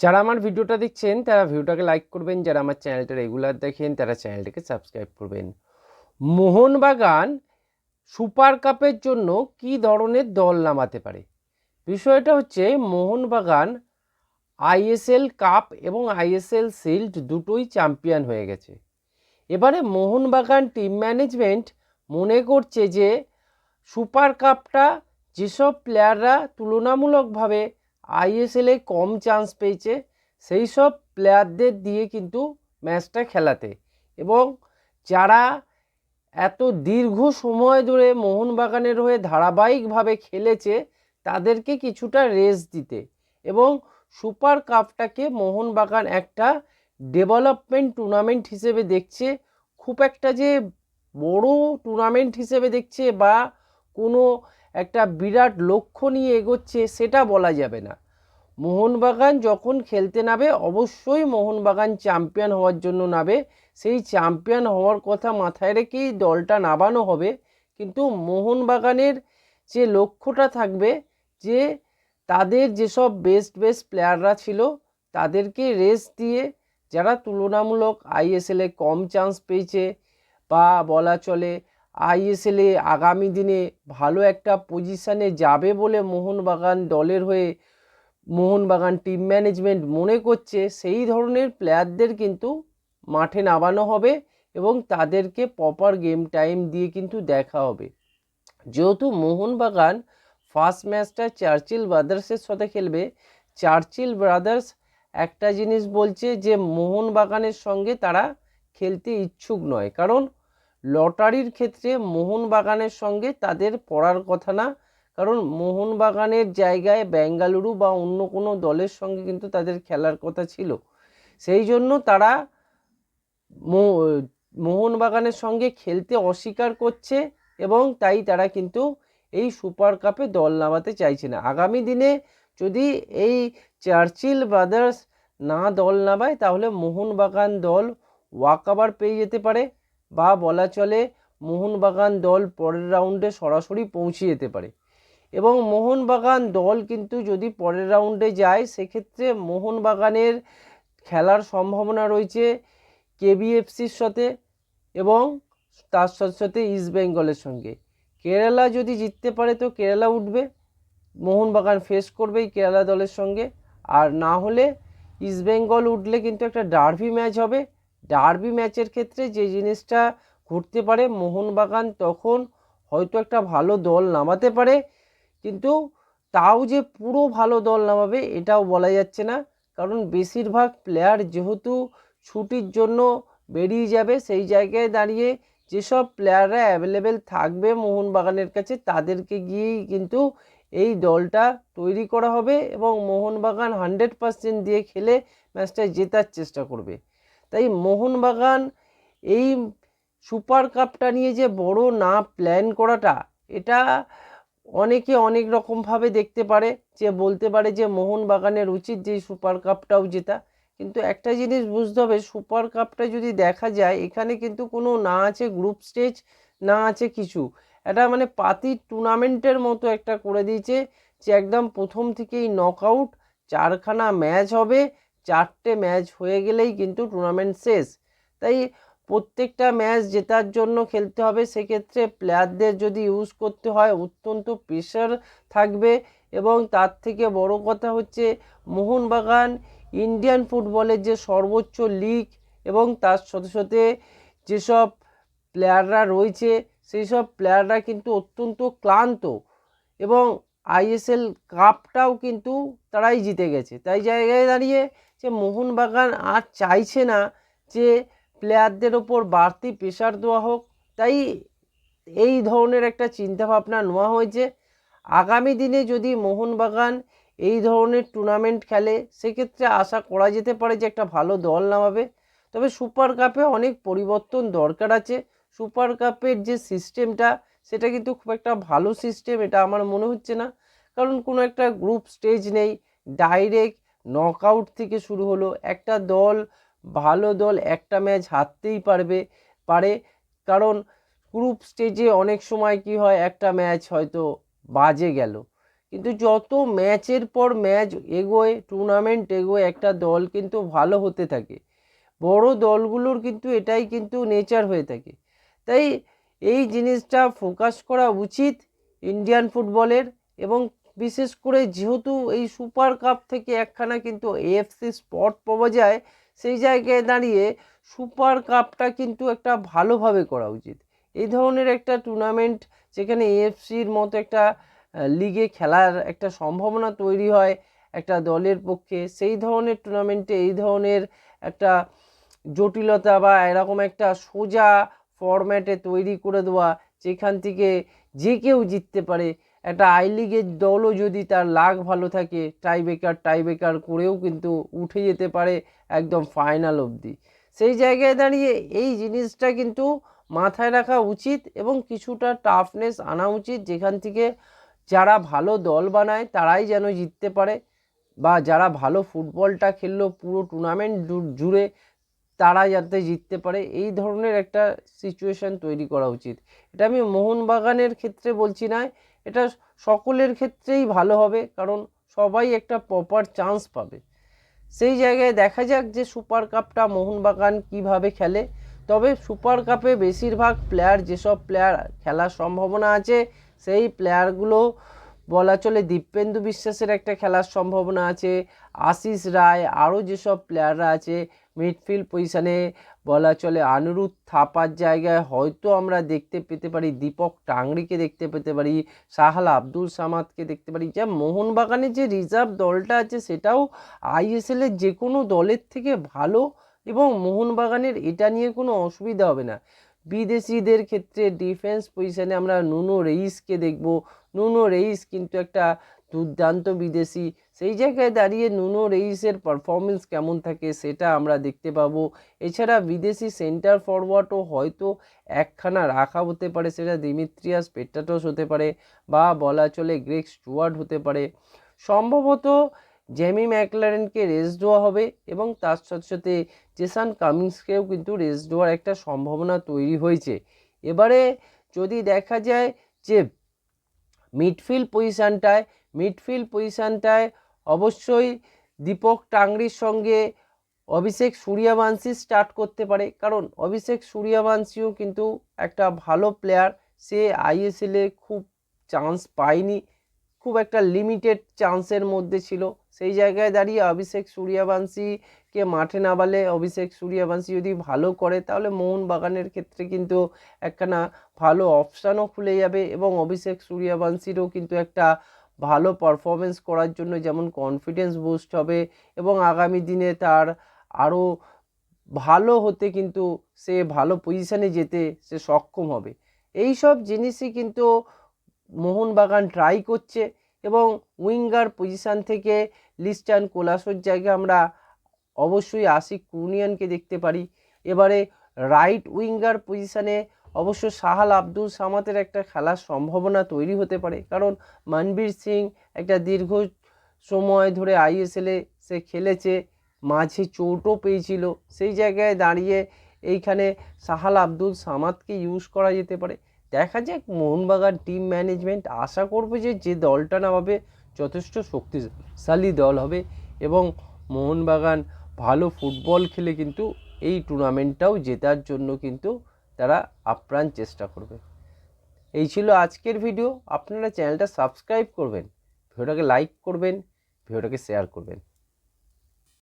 যারা আমার ভিডিওটা দেখছেন, তারা ভিডিওটাকে লাইক করবেন। যারা আমার চ্যানেলটা রেগুলার দেখেন, তারা চ্যানেলটাকে সাবস্ক্রাইব করবেন। মোহনবাগান সুপার কাপের জন্য কি ধরনের দল নামাতে পারে? বিষয়টা হচ্ছে, মোহনবাগান আইএসএল কাপ এবং আইএসএল শিল্ড দুটোই চ্যাম্পিয়ন হয়ে গেছে। এবারে মোহনবাগান টিম ম্যানেজমেন্ট মনে করছে যে, সুপার কাপটা যেসব প্লেয়াররা তুলনামূলকভাবে আইএসএলে কম চান্স পেয়েছে, সেই সব প্লেয়ারদের দিয়ে কিন্তু ম্যাচটা খেলাতে। এবং যারা এত দীর্ঘ সময় ধরে মোহনবাগানের হয়ে ধারাবাহিকভাবে খেলেছে, তাদেরকে কিছুটা রেস্ট দিতে। এবং সুপার কাপটাকে মোহনবাগান একটা ডেভেলপমেন্ট টুর্নামেন্ট হিসেবে দেখছে, খুব একটা যে বড় টুর্নামেন্ট হিসেবে দেখছে বা কোনো একটা বিরাট লক্ষ্য নিয়ে এগোচ্ছে, সেটা বলা যাবে না। মোহনবাগান যখন খেলতে নাবে অবশ্যই মোহনবাগান চ্যাম্পিয়ন হওয়ার জন্য নাবে সেই চ্যাম্পিয়ন হওয়ার কথা মাথায় রেখেই দলটা নামানো হবে। কিন্তু মোহনবাগানের যে লক্ষ্যটা থাকবে, যে তাদের যেসব বেস্ট বেস্ট প্লেয়াররা ছিল, তাদেরকে রেস্ট দিয়ে যারা তুলনামূলক আইএসএলে কম চান্স পেয়েছে বা বলা চলে আইএসএলে আগামী দিনে ভালো একটা পজিশানে যাবে বলে মোহনবাগান দলের হয়ে মোহনবাগান টিম ম্যানেজমেন্ট মনে করছে, সেই ধরনের প্লেয়ারদের কিন্তু মাঠে নামানো হবে এবং তাদেরকে প্রপার গেম টাইম দিয়ে কিন্তু দেখা হবে। যেহেতু মোহনবাগান ফার্স্ট ম্যাচটা চার্চিল ব্রাদার্সের সাথে খেলবে, চার্চিল ব্রাদার্স একটা জিনিস বলছে যে, মোহনবাগানের সঙ্গে তারা খেলতে ইচ্ছুক নয়। কারণ লটারির ক্ষেত্রে মোহনবাগানের সঙ্গে তাদের পড়ার কথা না। কারণ মোহনবাগানের জায়গায় বেঙ্গালুরু বা অন্য কোনো দলের সঙ্গে কিন্তু তাদের খেলার কথা ছিল। সেই জন্য তারা মোহনবাগানের সঙ্গে খেলতে অস্বীকার করছে এবং তাই তারা কিন্তু এই সুপার কাপে দল নামাতে চাইছে না। আগামী দিনে যদি এই চার্চিল ব্রাদার্স না দল নামায়, তাহলে মোহনবাগান দল ওয়াকআভার পেয়ে যেতে পারে। বা বলা চলে মোহনবাগান দল পরের রাউন্ডে সরাসরি পৌঁছে যেতে পারে। এবং মোহনবাগান দল কিন্তু যদি পরের রাউন্ডে যায়, সেক্ষেত্রে মোহনবাগানের খেলার সম্ভাবনা রয়েছে কেবিএফসির সাথে এবং তার সাথে সাথে ইস্ট বেঙ্গলের সঙ্গে। কেরালা যদি জিততে পারে তো কেরালা উঠবে, মোহনবাগান ফেস করবে এই কেরালা দলের সঙ্গে। আর না হলে ইস্ট বেঙ্গল উঠলে কিন্তু একটা ডার্বি ম্যাচ হবে। ডার্বি ম্যাচের ক্ষেত্রে যে জিনিসটা ঘটতে পারে মোহনবাগান তখন হয়তো একটা ভালো দল নামাতে পারে, কিন্তু তাও যে পুরো ভালো দল নামাবে এটাও বলা যাচ্ছে না। কারণ বেশিরভাগ প্লেয়ার যেহেতু ছুটির জন্য বেরিয়ে যাবে, সেই জায়গায় দাঁড়িয়ে যেসব প্লেয়াররা অ্যাভেলেবেল থাকবে মোহনবাগানের কাছে, তাদেরকে গিয়েই কিন্তু এই দলটা তৈরি করা হবে এবং মোহনবাগান হান্ড্রেড পার্সেন্ট দিয়ে খেলে ম্যাচটা জেতার চেষ্টা করবে। তাই মোহনবাগান এই সুপার কাপটা নিয়ে যে বড় না প্ল্যান করাটা, এটা অনেকে অনেক রকমভাবে দেখতে পারে, যে বলতে পারে যে মোহনবাগানের উচিত যে সুপার কাপটাও জেতা। কিন্তু একটা জিনিস বুঝতে হবে, সুপার কাপটা যদি দেখা যায়, এখানে কিন্তু কোনো না আছে গ্রুপ স্টেজ না আছে কিছু। এটা মানে পাতি টুর্নামেন্টের মতো একটা করে দিয়েছে, যে একদম প্রথম থেকেই নক আউট চারখানা ম্যাচ হবে চারটে ম্যাচ হয়ে গেলেই কিন্তু টুর্নামেন্ট শেষ। তাই প্রত্যেকটা ম্যাচ জেতার জন্য খেলতে হবে। সেক্ষেত্রে প্লেয়ারদের যদি ইউজ করতে হয়, অত্যন্ত প্রেশার থাকবে এবং তার থেকে বড় কথা হচ্ছে মোহনবাগান ইন্ডিয়ান ফুটবলের যে সর্বোচ্চ লিগ এবং তার সাথে সাথে যেসব প্লেয়াররা রয়েছে সেই সব প্লেয়াররা কিন্তু অত্যন্ত ক্লান্ত এবং আইএসএল কাপটাও কিন্তু তারাই জিতে গেছে। তাই জায়গায় দাঁড়িয়ে যে মোহনবাগান আর চাইছে না যে প্লেয়ারদের ওপর বাড়তি প্রেশার দেওয়া হোক, তাই এই ধরনের একটা চিন্তাভাবনা নেওয়া হয়েছে। আগামী দিনে যদি মোহনবাগান এই ধরনের টুর্নামেন্ট খেলে, সেক্ষেত্রে আশা করা যেতে পারে যে একটা ভালো দল নামাবে। তবে সুপার কাপে অনেক পরিবর্তন দরকার আছে। সুপার কাপের যে সিস্টেমটা সেটা কিন্তু খুব একটা ভালো সিস্টেম এটা আমার মনে হচ্ছে না। কারণ কোনো একটা গ্রুপ স্টেজ নেই ডাইরেক্ট নকআউট থেকে শুরু হলো। একটা দল, ভালো দল একটা ম্যাচ হারতেই পারবে, পারে। কারণ গ্রুপ স্টেজে অনেক সময় কি হয়, একটা ম্যাচ হয়তো বাজে গেল। কিন্তু যত ম্যাচের পর ম্যাচ এগোয় টুর্নামেন্ট এগোয়, একটা দল কিন্তু ভালো হতে থাকে। বড় দলগুলোর কিন্তু এটাই কিন্তু নেচার হয়ে থাকে। তাই এই জিনিসটা ফোকাস করা উচিত ইন্ডিয়ান ফুটবলের এবং বিশেষ করে যেহেতু এই সুপার কাপ থেকে একখানা কিন্তু এএফসি স্পট পাওয়া যায়, সেই জায়গায় দাঁড়িয়ে সুপার কাপটা কিন্তু একটা ভালোভাবে করা উচিত। এই ধরনের একটা টুর্নামেন্ট যেখানে এএফসির মতো একটা লিগে খেলার একটা সম্ভাবনা তৈরি হয় একটা দলের পক্ষে, সেই ধরনের টুর্নামেন্টে এই ধরনের একটা জটিলতা বা এরকম একটা সোজা ফরম্যাটে তৈরি করে দেওয়া, যেখান থেকে যে কেউ জিততে পারে। একটা আই লিগের দলও যদি তার লাগ ভালো থাকে টাই বেকার টাই বেকার করেও কিন্তু উঠে যেতে পারে একদম ফাইনাল অবধি। সেই জায়গায় দাঁড়িয়ে এই জিনিসটা কিন্তু মাথায় রাখা উচিত এবং কিছুটা টাফনেস আনা উচিত। যেখান থেকে যারা ভালো দল বানায়, তারাই যেন জিততে পারে বা যারা ভালো ফুটবলটা খেললো পুরো টুর্নামেন্ট জুড়ে তারা যাতে জিততে পারে। এই ধরনের একটা সিচুয়েশান তৈরি করা উচিত। এটা আমি মোহনবাগানের ক্ষেত্রে বলছি না, এটা সকলের ক্ষেত্রেই ভালো হবে, কারণ সবাই একটা প্রপার চান্স পাবে। সেই জায়গায় দেখা যাক যে সুপার কাপটা মোহনবাগান কীভাবে খেলে। তবে সুপার কাপে বেশিরভাগ প্লেয়ার যেসব প্লেয়ার খেলার সম্ভাবনা আছে, সেই প্লেয়ারগুলো বলা চলে দীপেন্দু বিশ্বাসের একটা খেলার সম্ভাবনা আছে, আশিস রায়, আরও যেসব প্লেয়াররা আছে মিডফিল্ড পজিশানে বলা চলে আনিরুদ্ধ থাপার জায়গায় হয়তো আমরা দেখতে পেতে পারি, দীপক টাংরিকে দেখতে পেতে পারি, সাহাল আব্দুল সামাদকে দেখতে পারি, যা মোহনবাগানের যে রিজার্ভ দলটা আছে সেটাও আইএসএলের যে কোনো দলের থেকে ভালো এবং মোহনবাগানের এটা নিয়ে কোনো অসুবিধা হবে না। বিদেশিদের ক্ষেত্রে ডিফেন্স পজিশানে আমরা নুনো রেইসকে দেখব। নুনো রেইস কিন্তু একটা দুর্দান্ত বিদেশি। সেই জায়গায় দাঁড়িয়ে নুনো রেইসের পারফরমেন্স কেমন থাকে সেটা আমরা দেখতে পাবো। এছাড়া বিদেশি সেন্টার ফরওয়ার্ডও হয়তো একখানা রাখা হতে পারে, সেটা দিমিত্রিয়াস পেট্টাটোস হতে পারে বা বলা চলে গ্রেক স্টুয়ার্ড হতে পারে। সম্ভবত জেমি ম্যাকলারেনকে রেস দেওয়া হবে এবং তার সাথে সাথে জেসান কামিংসকেও কিন্তু রেস দেওয়ার একটা সম্ভাবনা তৈরি হয়েছে। এবারে যদি দেখা যায় যে মিডফিল্ড পজিশানটায় মিডফিল্ড পজিশানটায় অবশ্যই দীপক টাংরির সঙ্গে অভিষেক সূর্যবংশী স্টার্ট করতে পারে। কারণ অভিষেক সূর্যবংশীও কিন্তু একটা ভালো প্লেয়ার সে আইএসএলে খুব চান্স পায়নি। খুব একটা লিমিটেড চান্সের মধ্যে ছিল। সেই জায়গায় দাঁড়িয়ে অভিষেক সূর্যবংশীকে মাঠে নামালে অভিষেক সূর্যবংশী যদি ভালো করে, তাহলে মোহনবাগানের ক্ষেত্রে কিন্তু একখানা ভালো অপশানও খুলে যাবে এবং অভিষেক সূর্যবংশীরও কিন্তু একটা ভালো পারফরমেন্স করার জন্য যেমন কনফিডেন্স বুস্ট হবে এবং আগামী দিনে তার আরও ভালো হতে কিন্তু সে ভালো পজিশানে যেতে সে সক্ষম হবে। এই সব জিনিসই কিন্তু মোহনবাগান ট্রাই করছে এবং উইঙ্গার পজিশান থেকে লিস্টান কোলাসোর জায়গায় আমরা অবশ্যই আশিক কুনিয়ানকে দেখতে পারি। এবারে রাইট উইঙ্গার পজিশানে অবশ্য সাহাল আব্দুল সামাতের একটা খেলার সম্ভাবনা তৈরি হতে পারে। কারণ মানবীর সিং একটা দীর্ঘ সময় ধরে আইএসএলে সে খেলেছে, মাঝে চোটও পেয়েছিল। সেই জায়গায় দাঁড়িয়ে এইখানে সাহাল আব্দুল সামাদকে ইউজ করা যেতে পারে। দেখা যাক মোহনবাগান টিম ম্যানেজমেন্ট আশা করবে যে যে দলটা নামাবে যথেষ্ট শক্তিশালী দল হবে এবং মোহনবাগান ভালো ফুটবল খেলে কিন্তু এই টুর্নামেন্টটাও জেতার জন্য কিন্তু তারা আপ্রাণ চেষ্টা করবে। এই ছিল আজকের ভিডিও আপনারা চ্যানেলটা সাবস্ক্রাইব করবেন ভিডিওটাকে লাইক করবেন ভিডিওটাকে শেয়ার করবেন।